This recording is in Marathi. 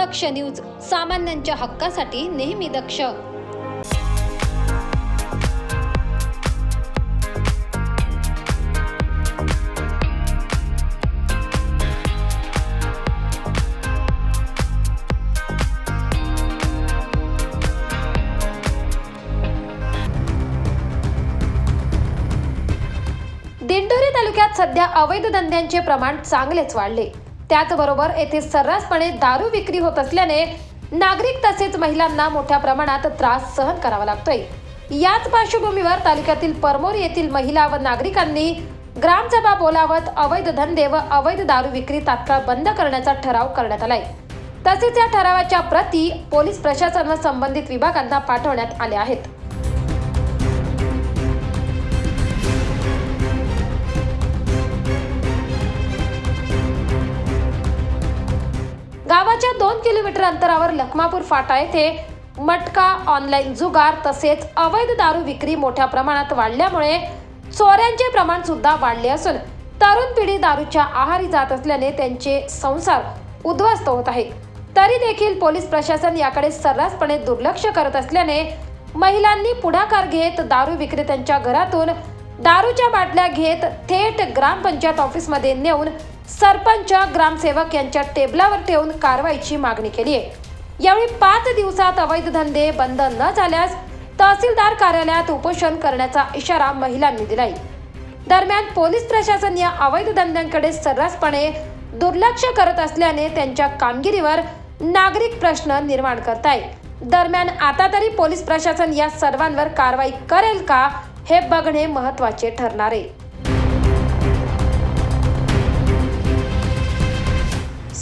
दक्ष न्यूज सामान्यांच्या हक्कासाठी नेहमी दक्ष. दिंडोरी तालुक्यात सध्या अवैध धंद्यांचे प्रमाण चांगलेच वाढले. त्याचबरोबर येथे सर्रासपणे दारू विक्री होत असल्याने नागरिक तसेच महिलांना मोठ्या प्रमाणात त्रास सहन करावा लागतोय. याच पार्श्वभूमीवर तालुक्यातील परमोर येथील महिला व नागरिकांनी ग्रामसभा बोलावत अवैध धंदे व अवैध दारू विक्री तात्काळ बंद करण्याचा ठराव करण्यात आलाय. तसेच या ठरावाच्या प्रती पोलीस प्रशासन व संबंधित विभागांना पाठवण्यात आल्या आहेत. शहराच्या दोन किलोमीटर अंतरावर लखमापूर फाटा येथे मटका ऑनलाईन जुगार तसेच अवैध दारू विक्री मोठ्या प्रमाणात वाढल्यामुळे चोऱ्यांचे प्रमाण सुद्धा वाढले असून तरुण पिढी दारूच्या आहारी जात असल्याने त्यांचे संसार उद्ध्वस्त होत आहे. तरी देखील पोलीस प्रशासन याकडे सर्रासपणे दुर्लक्ष करत असल्याने महिलांनी पुढाकार घेत दारू विक्रेत्यांच्या घरातून दारूच्या बाटल्या घेत थेट ग्रामपंचायत ऑफिसमध्ये नेऊन सरपंच ग्रामसेवक यांच्या टेबलावर ठेवून कारवाईची मागणी केली आहे. यावेळी पाच दिवसात अवैध धंदे बंद न झाल्यास तहसीलदार कार्यालयात उपोषण करण्याचा इशारा महिलांनी दिलाय. दरम्यान पोलीस प्रशासन या अवैध धंद्यांकडे सर्रासपणे दुर्लक्ष करत असल्याने त्यांच्या कामगिरीवर नागरिक प्रश्न निर्माण करताय दरम्यान आता तरी पोलीस प्रशासन या सर्वांवर कारवाई करेल का हे बघणे महत्त्वाचे ठरणार आहे.